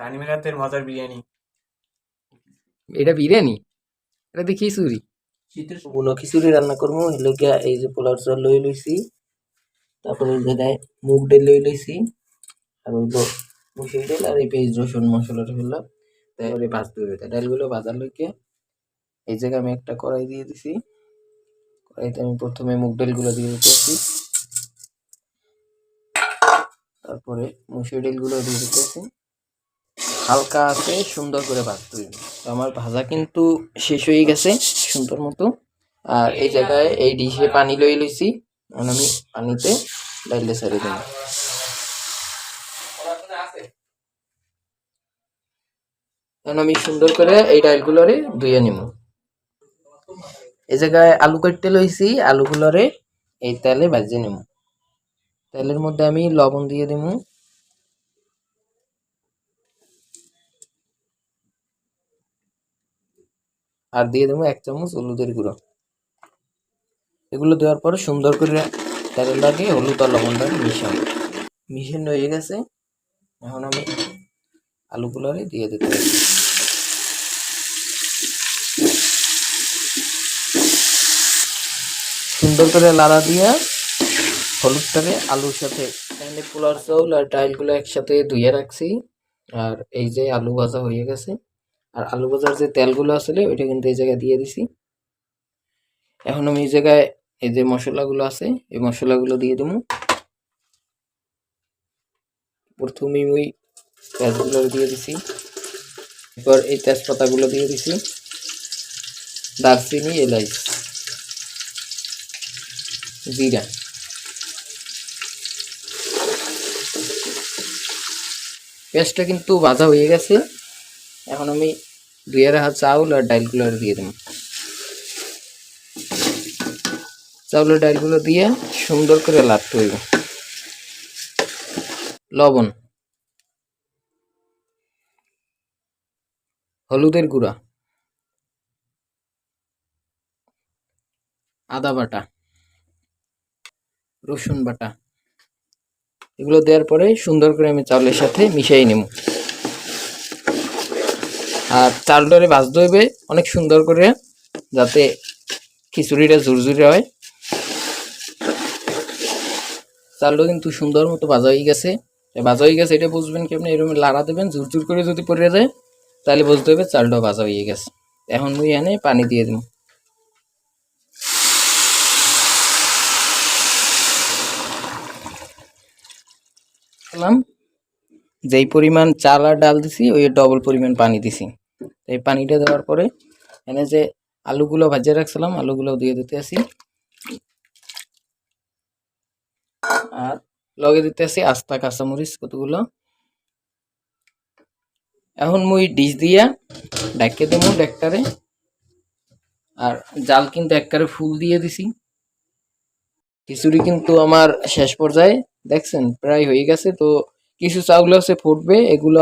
তানিমের হাতের মজার বিরিয়ানি। এটা বিরিয়ানি? এটা দেখি খিচুড়ি? শীতের বুনো খিচুড়ি রান্না করব গিয়া এই যে পোলার চাল লই লইছি তারপরে জায়গায় মুগ ডাল লই লইছি আর ওই মুসুর ডাল আর এই পেঁয়াজ রসুন মশলাটা ফেললাম তারপরে ভাজতে হবে ডালগুলো ভাজার লইকে এই জায়গায় আমি একটা কড়াই দিয়ে দিছি। কড়াইতে আমি প্রথমে মুগ ডালগুলো দিয়ে দিতেছি। তারপরে মুসুর ডালগুলো দিয়ে দিতেছি। হালকা আছে, সুন্দর করে ভাজতে হবে। তো আমার ভাজা কিন্তু শেষ হয়ে গেছে, সুন্দর মতো। আর এই জায়গায় এই ডিশে পানি লই লইছি। এখন আমি পানিতে ডাইলে ছেড়ে দিই এখন আমি সুন্দর করে এই ডালগুলোরে ধুয়ে নিব। এই জায়গায় আলু কাটতে লইছি, আলুগুলোরে এই তেলে ভাজিয়ে নিব। তেলের মধ্যে আমি লবণ দিয়ে দিব। আর দিয়ে দেবো এক চামচ হলুদের গুঁড়ো। এগুলো দেওয়ার পরে সুন্দর করে তেলটাকে হলুদ আর লবণটা মিশাবো। মিশানো হয়ে গেছে। এখন আমি আলুগুলোরে দিয়ে দিতে হবে সুন্দর করে লাড়া দিয়া হলুদটাকে আলুর সাথে পোলার চাউল আর ডাইলগুলো একসাথে ধুয়ে রাখছি। আর এই যে আলু ভাজা হয়ে গেছে। আর আলু ভাজার যে তেলগুলো আসলে, ওইটা কিন্তু এই জায়গায় দিয়ে দিছি। এখন আমি এই জায়গায় এই যে মশলাগুলো আছে, এই মশলাগুলো দিয়ে দেবো। প্রথমেই ওই পেঁয়াজগুলো দিয়ে দিছি। এরপর এই তেজপাতাগুলো দিয়ে দিছি। দারচিনি, এলাইচ, জিরা। পেঁয়াজটা কিন্তু ভাজা হয়ে গেছে। এখন আমি দুই হাত চাউল আর ডালগুলো দিয়ে দেবো। চাউলের ডালগুলো দিয়ে সুন্দর করে লাড়তে হইব। লবণ, হলুদের গুঁড়া, আদা বাটা, রসুন বাটা, এগুলো দেওয়ার পরে সুন্দর করে আমি চাউলের সাথে মিশিয়ে নেব। আর চালটারে ভাজতে হইবে অনেক সুন্দর করে, যাতে খিচুড়িটা ঝুরঝুরে হয়। চালটা কিন্তু সুন্দর মতো ভাজা হয়ে গেছে। ভাজা হয়ে গেছে, এটা বুঝবেন কি আপনি এরকম লাড়া দেবেন, ঝুরঝুর করে যদি পড়ে যায়, তাহলে বুঝতে হবে চালটা ভাজা হয়ে গেছে। এখন মুই এনে পানি দিয়ে দেব। যেই পরিমাণ চাল আর ডাল দিছি, ওই ডবল পরিমাণ পানি দিছি। এই পানিটা দেওয়ার পরে এনে যে আলুগুলো ভাজিয়ে রাখছিলাম, আলুগুলো দিয়ে দিতে আসি। আর লগে দিতে আসি আস্তা কাঁচামরিচ কতগুলো। এখন মুই ডিশ দিয়া ডাকে দেবো ডেকটারে আর জাল কিন্তু একবারে ফুল দিয়ে দিছি। খিচুড়ি কিন্তু আমার শেষ পর্যায়ে, দেখছেন, প্রায় হয়ে গেছে। তো কিছু চাউল আছে ফুটবে, এগুলো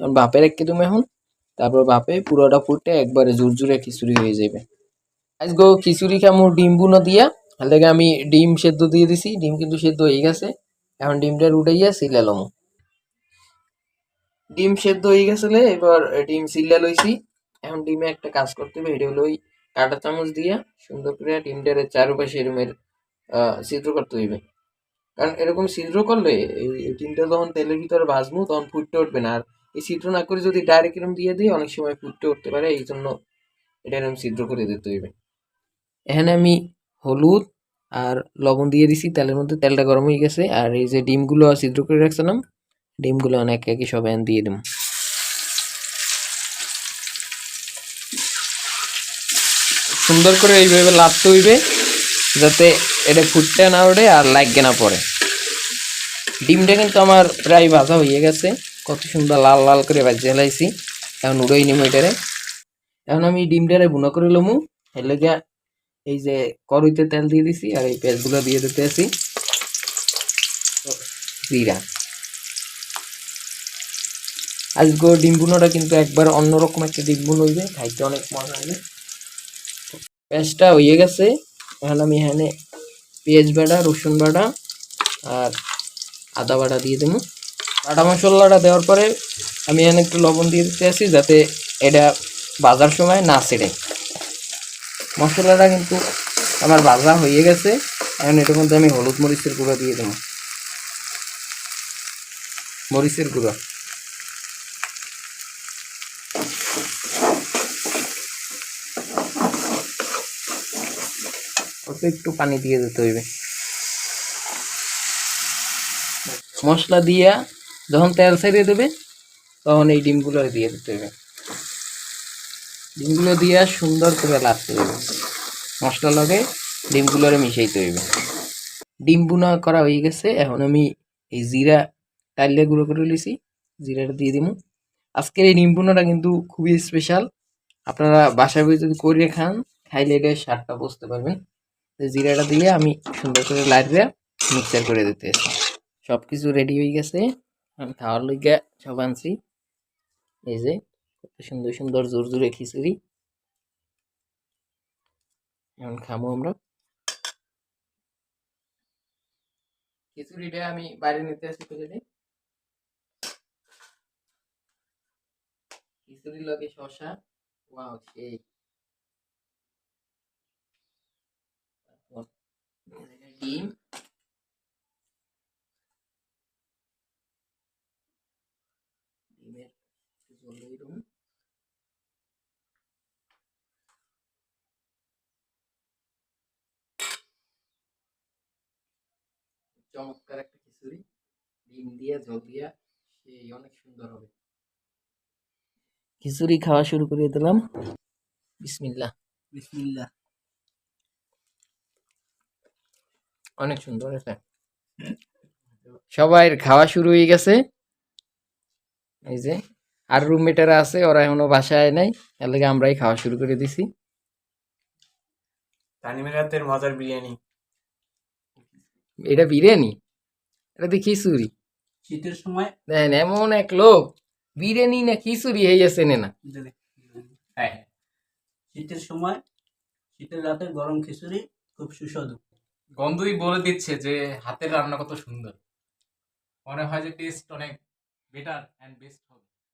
বাপে রেখে দেবো এখন। তারপর বাপে পুরোটা ফুটে একবারে জোর জোরে খিচুড়ি হয়ে যাবে আজকে খিচুড়ি খামু ডিম বুনো দিয়া হালকে আমি ডিম সেদ্ধ দিয়ে দিছি, ডিম কিন্তু সেদ্ধ হয়ে গেছে। এখন ডিমটা উঠাইয়া সিলে লমু। ডিম সেদ্ধ হয়ে গেছিলে এবার ডিম সিলে লইছি। এখন ডিমে একটা কাজ করতে হবে, এটা হলো ওই কাঁটা চামচ দিয়া সুন্দর করে ডিমটার চারপাশে এরমের ছিদ্র করতে হইবে। কারণ এরকম ছিদ্র করলে এই ডিমটা যখন তেলের ভিতরে ভাজবো তখন ফুটতে উঠবে না। আর এই ছিদ্র না করে যদি ডাইরেক্ট এরকম দিয়ে দিই, অনেক সময় ফুটতে উঠতে পারে এই জন্য এটা এরকম ছিদ্র করে দিতে হইবে। এখানে আমি হলুদ আর লবণ দিয়ে দিছি, তেলের মধ্যে তেলটা গরম হয়ে গেছে, আর এই যে ডিমগুলো ছিদ্র করে রাখছিলাম, ডিমগুলো অনেক একে সব এন দিয়ে দেবো। সুন্দর করে এইভাবে লাড়তে হইবে, যাতে এটা ফুটতে না ওঠে আর লাগবে না পড়ে। ডিমটা কিন্তু আমার প্রায় ভাজা হয়ে গেছে। কত সুন্দর লাল লাল করে ভাজিয়ে লাইছি এখন উড়াই নিম এটারে। এখন আমি ডিমটারে বুনা করে লমু। এর এই যে কড়াইতে তেল দিয়ে দিছি আর এই পেঁয়াজগুলো দিয়ে দিতে আছি। জিরা। আজকে ডিম বুনোটা কিন্তু একবার অন্যরকম একটা ডিম বুনো হইবে, খাইতে অনেক মজা হবে। পেঁয়াজটা হয়ে গেছে। এখন আমি এখানে পেঁয়াজ বাটা, রসুন বাটা আর আদা বাটা দিয়ে দেবো। বাটা মশলাটা দেওয়ার পরে আমি এখানে একটু লবণ দিয়ে দিতে আছি যাতে এটা বাজার সময় না ছেড়ে। মশলাটা কিন্তু আমার ভাজা হয়ে গেছে। এখন এটার মধ্যে আমি হলুদ মরিচের গুঁড়ো দিয়ে দেবো। মরিচের গুঁড়ো। একটু পানি দিয়ে দিতে হইবে। মশলা দিয়া যখন তেল ছেড়ে দেবে, তখন এই ডিমগুলো দিয়ে দিতে হবে। ডিমগুলো দিয়া সুন্দর করে লাগতে হবে। মশলা লগে ডিমগুলোরে মিশাইতে হইবে ডিম বুনা করা হয়ে গেছে। এখন আমি এই জিরা টাইলে গুঁড়ো করে লিছি জিরাটা দিয়ে দিব আজকের এই ডিম বুনাটা কিন্তু খুবই স্পেশাল আপনারা বাসায় বসে যদি করে খান, খাইলে এটা স্বাদটা বুঝতে পারবেন। জিরাটা দিয়ে আমি সুন্দর করে লাইটে মিক্সার করে দিতে সব কিছু রেডি হয়ে গেছে। খাওয়ার লইগা সব আনছি। এই যে, কত সুন্দর সুন্দর জোর জোরে খিচুড়ি। এখন খামো আমরা। খিচুড়িটা আমি বাইরে নিতে আসি প্লেটে খিচুড়ি লগে শশা ওয়াও, সেই। ডিম। চমৎকার একটা খিচুড়ি। ডিম দিয়ে ঝোল দিয়া সেই অনেক সুন্দর হবে। খিচুড়ি খাওয়া শুরু করে দিলাম। বিসমিল্লা বিসমিল্লা অনেক সুন্দর হয়েছে। সবাই খাওয়া শুরু হয়ে গেছে। এই যে আর রুমমেটারা আছে ওরা এখনও বাসায় নাই এর লাগে আমরাই খাওয়া শুরু করে দিছি। তানিমের মজার বিরিয়ানি। এটা বিরিয়ানি? এটা তো খিচুড়ি? শীতের সময়? দেখেন এমন এক লোক বিরিয়ানি না খিচুড়ি হয়ে গেছে না হ্যাঁ। শীতের সময় শীতের রাতে গরম খিচুড়ি খুব সুস্বাদু। গন্ধই বলে দিচ্ছে যে হাতের রান্না কত সুন্দর। মনে হয় যে টেস্ট অনেক বেটার অ্যান্ড বেস্ট